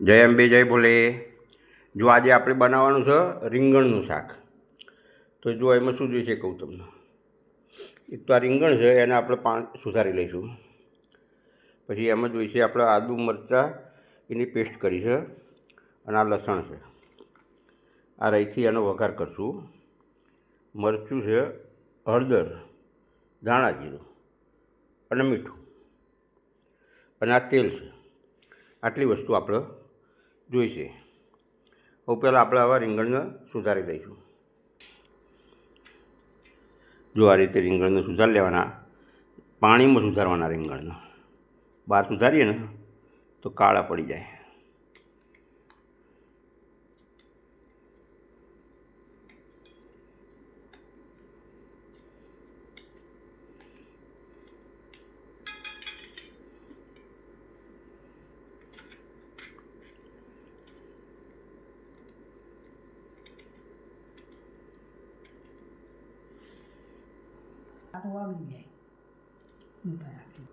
જય અંબે, જય ભોલે. જો આજે આપણે બનાવવાનું છે રીંગણનું શાક. તો જો એમાં શું જોઈએ છે કહું તમને. એક તો આ રીંગણ છે, એને આપણે પાણી સુધારી લઈશું. પછી એમાં જોઈશે આપણે આદુ મરચાં એની પેસ્ટ કરી છે અને આ લસણ છે. આ રહીથી એનો વઘાર કરશું. મરચું છે, હળદર, ધાણા જીરું અને મીઠું. અને આ તેલ છે. આટલી વસ્તુ આપણે જોઈશે. હવે પહેલાં આપણે આવા રીંગણને સુધારી લઈશું. જો આ રીતે રીંગણને સુધારી લેવાના, પાણીમાં સુધારવાના રીંગણને. બહાર સુધારીએ ને, તો કાળા પડી જાય. આ તો વાગી જાય ઊંધા રાખી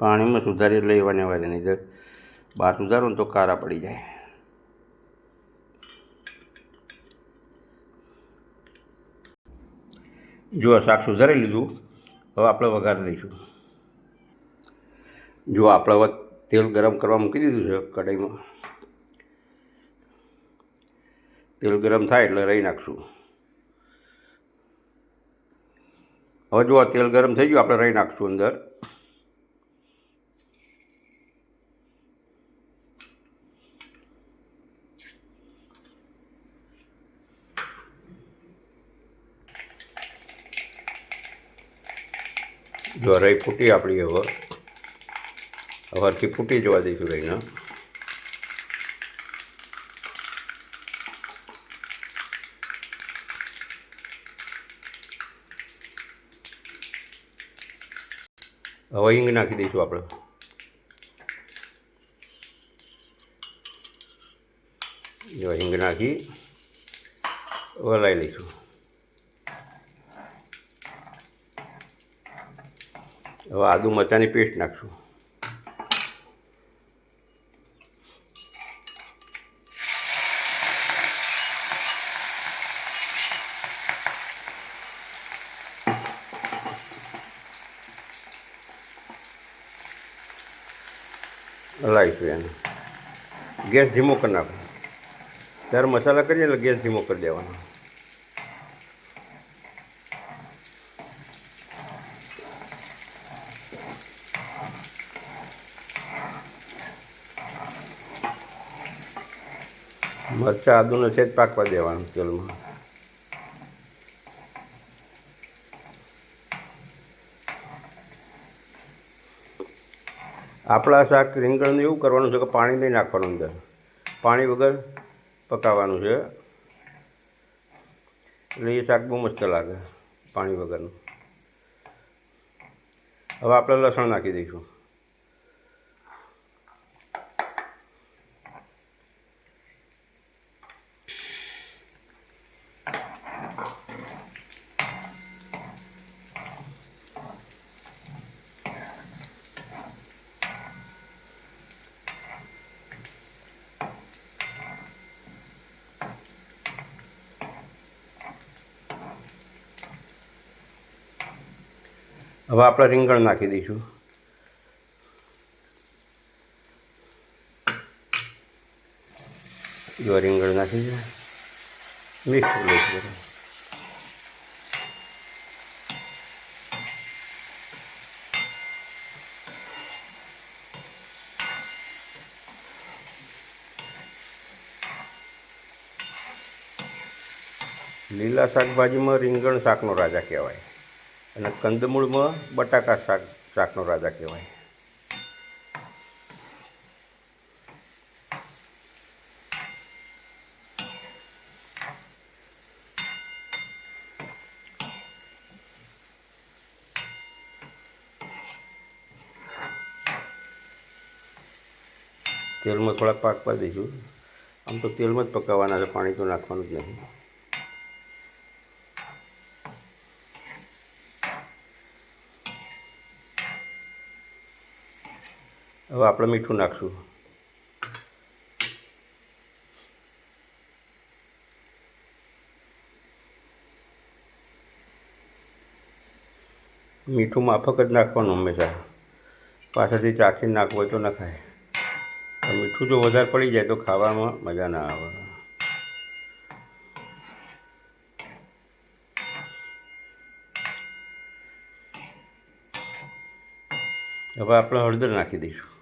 પાણીમાં સુધારી લેવાને વારે નહીં બહાર સુધારો ને તો કારા પડી જાય. જો શાક સુધારી લીધું, હવે આપણે વઘાર લઈશું. જો આપણે તેલ ગરમ કરવા મૂકી દીધું છે કઢાઈમાં. તેલ ગરમ થાય એટલે રહી નાખશું. હવે જો આ તેલ ગરમ થઈ ગયું, આપણે રહી નાખશું અંદર. જો રહી ફૂટી આપણી હવે. હવારથી ફૂટી જવા દઈશું રહીને હવે હિંગ નાખી દઈશું આપણે. જો હિંગ નાખી વલાવી લઈશું. હવે આદુ મરચાંની પેસ્ટ નાખશું. હલાવીશું એને. ગેસ ધીમો કરી નાખો. ત્યારે મસાલા કરીએ એટલે ગેસ ધીમો કરી દેવાનો. મરચા આદુનો છે જ પાકવા દેવાનું તેલમાં. આપણા શાક રીંગણનું એવું કરવાનું છે કે પાણી નહીં નાખવાનું અંદર. પાણી વગર પકાવવાનું છે. એટલે એ શાક બહુ મસ્ત લાગે, પાણી વગરનું. હવે આપણે લસણ નાખી દઈશું. હવે આપણે રીંગણ નાખી દઈશું. જો રીંગણ નાખી છે. મિક્સ કરી લઈશું લીલા શાકભાજીમાં રીંગણ શાકનો રાજા કહેવાય. અને કંદમૂળમાં બટાકા શાક, શાકનો રાજા કહેવાય. તેલમાં થોડાક પાકવા દઈશું. આમ તો તેલમાં જ પકાવવાના છે, પાણી તો નાખવાનું જ નહીં. હવે આપણે મીઠું નાખશું. મીઠું માફક જ નાખવાનું હંમેશા. પાછળથી ચાખીને નાખવું હોય તો નખાય. મીઠું જો વધારે પડી જાય તો ખાવામાં મજા ના આવે. હવે આપણે હળદર નાખી દઈશું.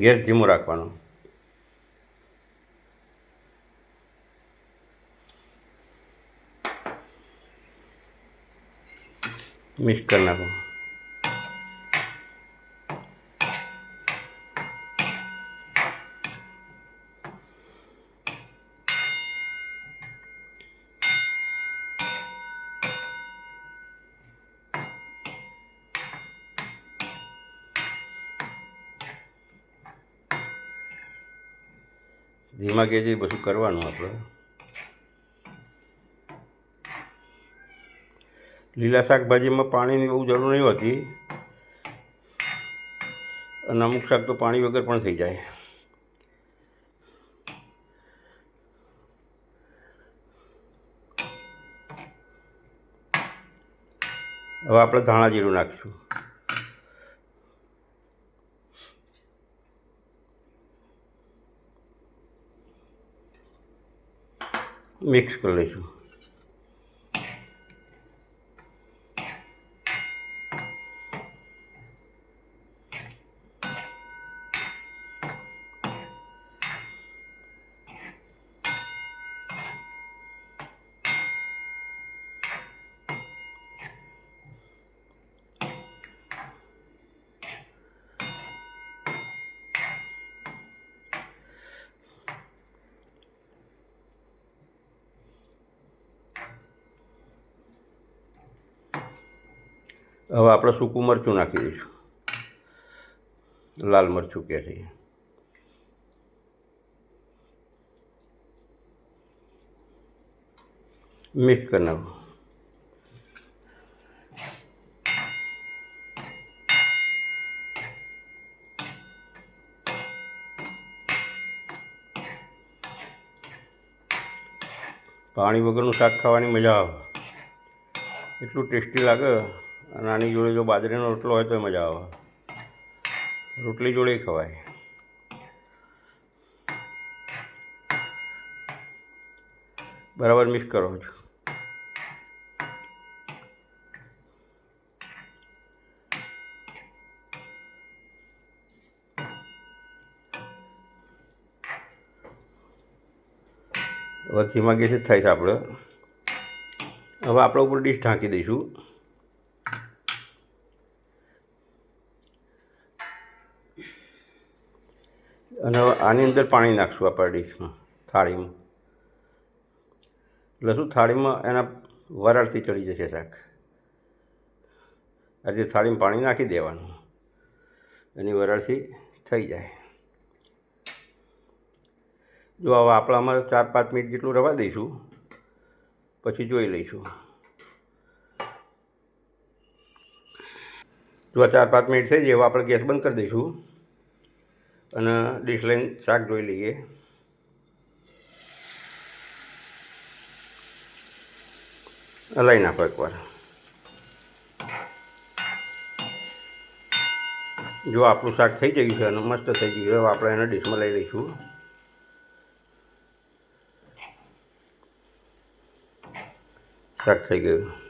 ગેસ ધીમો રાખવાનો. મિક્સ કરી નાખો ધીમા ગેજે બધું કરવાનું આપણે. લીલા શાકભાજીમાં પાણીની બહુ જરૂર નહીં હોતી. અને અમુક શાક તો પાણી વગર પણ થઈ જાય. હવે આપણે ધાણા જીરું નાખીશું. મિક્સ કરી લઈશું. હવે આપણે સૂકું મરચું નાખી દઈશું. લાલ મરચું કહે છે. મિક્સ કરી નાખો. પાણી વગરનું શાક ખાવાની મજા આવે. એટલું ટેસ્ટી લાગે. અને જોડે જો બાજરીનો રોટલો હોય તો મજા આવે. રોટલી જોડે ખવાય. બરાબર મિક્સ કરો છો. હવે ધીમા ગેસે જ થાય છે આપણે. હવે આપણે ઉપર ડીશ ઢાંકી દઈશું. અને આની અંદર પાણી નાખશું આપણે ડીશમાં, થાળીમાં. એટલે શું, થાળીમાં એના વરાળથી ચડી જશે શાક. આજે થાળીમાં પાણી નાખી દેવાનું. એની વરાળથી થઈ જાય. જો હવે આપણામાં ચાર પાંચ મિનિટ જેટલું રવા દઈશું, પછી જોઈ લઈશું. જો ચાર પાંચ મિનિટ થઈ જાય આપણે ગેસ બંધ કરી દઈશું. અને ડીશ લઈને શાક જોઈ લઈએ. હલાવી નાખો એકવાર. જો આપણું શાક થઈ ગયું છે અને મસ્ત થઈ ગયું હવે આપણે એને ડીશમાં લઈ લઈશું. શાક થઈ ગયું.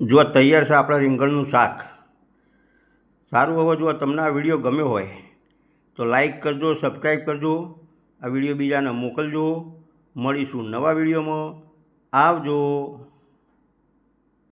જો તૈયાર છે આપણા રીંગણનું શાક, સારું હવે જો તમને આ વીડિયો ગમ્યો હોય, તો લાઈક કરજો, સબસ્ક્રાઈબ કરજો, આ વીડિયો બીજાને મોકલજો. મળીશું નવા વિડીયોમાં. આવજો.